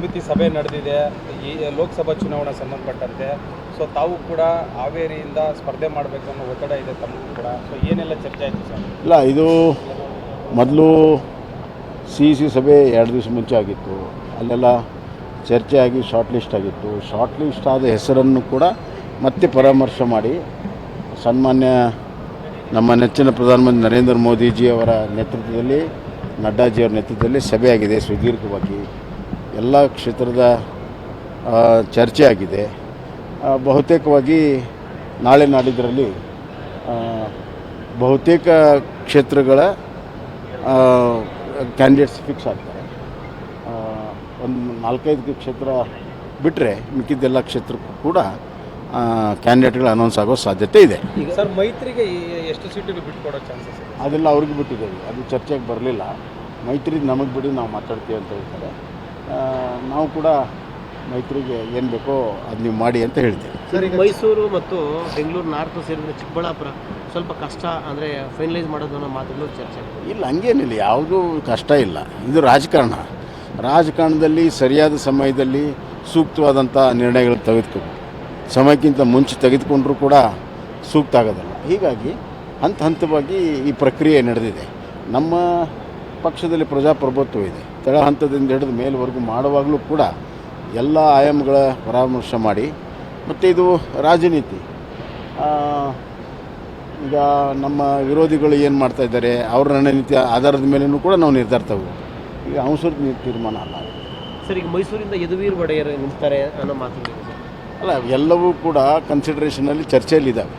ಸಮಿತಿ ಸಭೆ ನಡೆದಿದೆ, ಈ ಲೋಕಸಭಾ ಚುನಾವಣೆ ಸಂಬಂಧಪಟ್ಟಂತೆ. ಸೊ ತಾವು ಕೂಡ ಹಾವೇರಿಯಿಂದ ಸ್ಪರ್ಧೆ ಮಾಡಬೇಕು ಅನ್ನೋ ಒತ್ತಡ ಇದೆ ತಮಗೂ ಕೂಡ. ಸೊ ಏನೆಲ್ಲ ಚರ್ಚೆ ಆಯಿತು ಸರ್? ಇಲ್ಲ, ಇದು ಮೊದಲು ಸಿ ಸಿ ಸಭೆ ಎರಡು ದಿವಸ ಮುಂಚೆ ಆಗಿತ್ತು. ಅಲ್ಲೆಲ್ಲ ಚರ್ಚೆ ಆಗಿ ಶಾರ್ಟ್ ಲಿಸ್ಟ್ ಆಗಿತ್ತು. ಶಾರ್ಟ್ ಲಿಸ್ಟ್ ಆದ ಹೆಸರನ್ನು ಕೂಡ ಮತ್ತೆ ಪರಾಮರ್ಶೆ ಮಾಡಿ. ಸನ್ಮಾನ್ಯ ನಮ್ಮ ನೆಚ್ಚಿನ ಪ್ರಧಾನಮಂತ್ರಿ ನರೇಂದ್ರ ಮೋದಿಜಿಯವರ ನೇತೃತ್ವದಲ್ಲಿ, ನಡ್ಡಾಜಿಯವರ ನೇತೃತ್ವದಲ್ಲಿ ಸಭೆ ಆಗಿದೆ, ಸುದೀರ್ಘವಾಗಿ. ಎಲ್ಲ ಕ್ಷೇತ್ರದ ಚರ್ಚೆ ಆಗಿದೆ. ಬಹುತೇಕವಾಗಿ ನಾಳೆ ನಾಡಿದ್ದರಲ್ಲಿ ಬಹುತೇಕ ಕ್ಷೇತ್ರಗಳ ಕ್ಯಾಂಡಿಡೇಟ್ಸ್ ಫಿಕ್ಸ್ ಆಗ್ತಾರೆ. ಒಂದು ನಾಲ್ಕೈದು ಕ್ಷೇತ್ರ ಬಿಟ್ಟರೆ ಮಿಕ್ಕಿದ್ದೆಲ್ಲ ಕ್ಷೇತ್ರಕ್ಕೂ ಕೂಡ ಕ್ಯಾಂಡಿಡೇಟ್ಗಳು ಅನೌನ್ಸ್ ಆಗೋ ಸಾಧ್ಯತೆ ಇದೆ. ಸರ್ ಮೈತ್ರಿಗೆ ಎಷ್ಟು ಸೀಟುಗಳು ಬಿಟ್ಕೊಡೋ ಚಾನ್ಸಸ್ ಅದೆಲ್ಲ ಅವ್ರಿಗೆ ಬಿಟ್ಟಿದ್ದೇವೆ. ಅದು ಚರ್ಚೆಗೆ ಬರಲಿಲ್ಲ. ಮೈತ್ರಿ ನಮಗೆ ಬಿಡಿ ನಾವು ಮಾತಾಡ್ತೀವಿ ಅಂತ ಹೇಳ್ತಾರೆ. ನಾವು ಕೂಡ ಮೈತ್ರಿಗೆ ಏನು ಬೇಕೋ ಅದು ನೀವು ಮಾಡಿ ಅಂತ ಹೇಳ್ತೀವಿ. ಸರ್ ಈಗ ಮೈಸೂರು ಮತ್ತು ಬೆಂಗಳೂರು ನಾರ್ತ್ ಸೇರಿದ್ರೆ ಚಿಕ್ಕಬಳ್ಳಾಪುರ ಸ್ವಲ್ಪ ಕಷ್ಟ ಅಂದರೆ ಫೈನಲೈಸ್ ಮಾಡೋದು ಅನ್ನೋ ಮಾತುಗಳು ಚರ್ಚೆ ಇಲ್ಲ ಹಂಗೇನಿಲ್ಲ. ಯಾವುದೂ ಕಷ್ಟ ಇಲ್ಲ. ಇದು ರಾಜಕಾರಣ. ರಾಜಕಾರಣದಲ್ಲಿ ಸರಿಯಾದ ಸಮಯದಲ್ಲಿ ಸೂಕ್ತವಾದಂಥ ನಿರ್ಣಯಗಳು ತೆಗೆದುಕೋಬೇಕು ಸಮಯಕ್ಕಿಂತ ಮುಂಚೆ ತೆಗೆದುಕೊಂಡ್ರೂ ಕೂಡ ಸೂಕ್ತ ಆಗೋದಲ್ಲ. ಹೀಗಾಗಿ ಹಂತ ಹಂತವಾಗಿ ಈ ಪ್ರಕ್ರಿಯೆ ನಡೆದಿದೆ. ನಮ್ಮ ಪಕ್ಷದಲ್ಲಿ ಪ್ರಜಾಪ್ರಭುತ್ವ ಇದೆ. ತಳ ಹಂತದಿಂದ ಹಿಡಿದು ಮೇಲ್ವರೆಗೂ ಮಾಡುವಾಗಲೂ ಕೂಡ ಎಲ್ಲ ಆಯಾಮಗಳ ಪರಾಮರ್ಶೆ ಮಾಡಿ ಮತ್ತು ಇದು ರಾಜನೀತಿ. ಈಗ ನಮ್ಮ ವಿರೋಧಿಗಳು ಏನು ಮಾಡ್ತಾ ಇದ್ದಾರೆ ಅವ್ರ ರಣನೀತಿ ಆಧಾರದ ಮೇಲೂ ಕೂಡ ನಾವು ನಿರ್ಧಾರ ತಗೋಬೇಕು. ಈಗ ಅಂಶದ ತೀರ್ಮಾನ ಅಲ್ಲ. ಸರ್ ಈಗ ಮೈಸೂರಿಂದ ಯದುವೀರ್ ಒಡೆಯರ್ ನಿಲ್ತಾರೆ ಅನ್ನೋ ಮಾತು ಅಲ್ಲ ಎಲ್ಲವೂ ಕೂಡ ಕನ್ಸಿಡ್ರೇಷನಲ್ಲಿ ಚರ್ಚೆಯಲ್ಲಿದ್ದಾವೆ